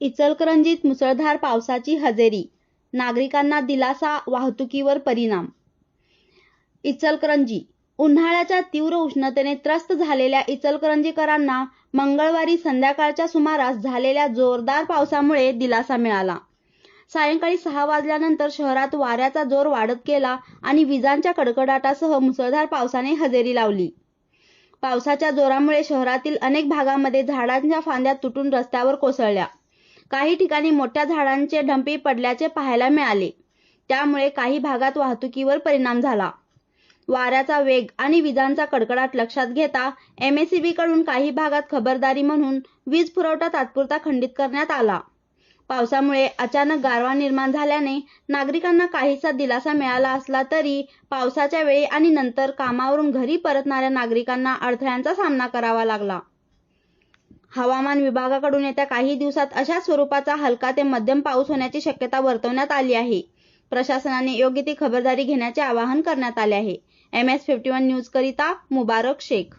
इचलकरंजीत मुसळधार पावसाची हजेरी. नागरिकांना दिलासा वाहतुकीवर परिणाम. इचलकरंजी. उन्हाळ्याच्या तीव्र उष्णतेने त्रस्त झालेल्या इचलकरंजीकरांना मंगळवारी संध्याकाळच्या सुमारास झालेल्या जोरदार पावसामुळे दिलासा मिळाला. सायंकाळी सहा वाजल्यानंतर शहरात वाऱ्याचा जोर वाढत गेला आणि विजांच्या कडकडाटासह मुसळधार पावसाने हजेरी लावली. पावसाच्या जोरामुळे शहरातील अनेक भागामध्ये झाडांच्या फांद्या तुटून रस्त्यावर कोसळल्या. काही ठिकाणी मोठ्या झाडांचे ढंपी पडल्याचे पाहायला मिळाले. त्यामुळे काही भागात वाहतुकीवर परिणाम झाला. वाऱ्याचा वेग आणि विजांचा कडकडाट लक्षात घेता एमएसईबी कडून काही भागात खबरदारी म्हणून वीज पुरवठा तात्पुरता खंडित करण्यात आला. पावसामुळे अचानक गारवा निर्माण झाल्याने नागरिकांना काहीसा दिलासा मिळाला असला तरी पावसाच्या वेळी आणि नंतर कामावरून घरी परतणाऱ्या नागरिकांना अडथळ्यांचा सामना करावा लागला. हवामान विभागाकडून येत्या काही दिवसात अशा स्वरूपाचा हलका ते मध्यम पाऊस होण्याची शक्यता वर्तवण्यात आली आहे. प्रशासनाने योग्य ती खबरदारी घेण्याचे आवाहन करण्यात आले आहे. M S fifty one news करिता मुबारक शेख.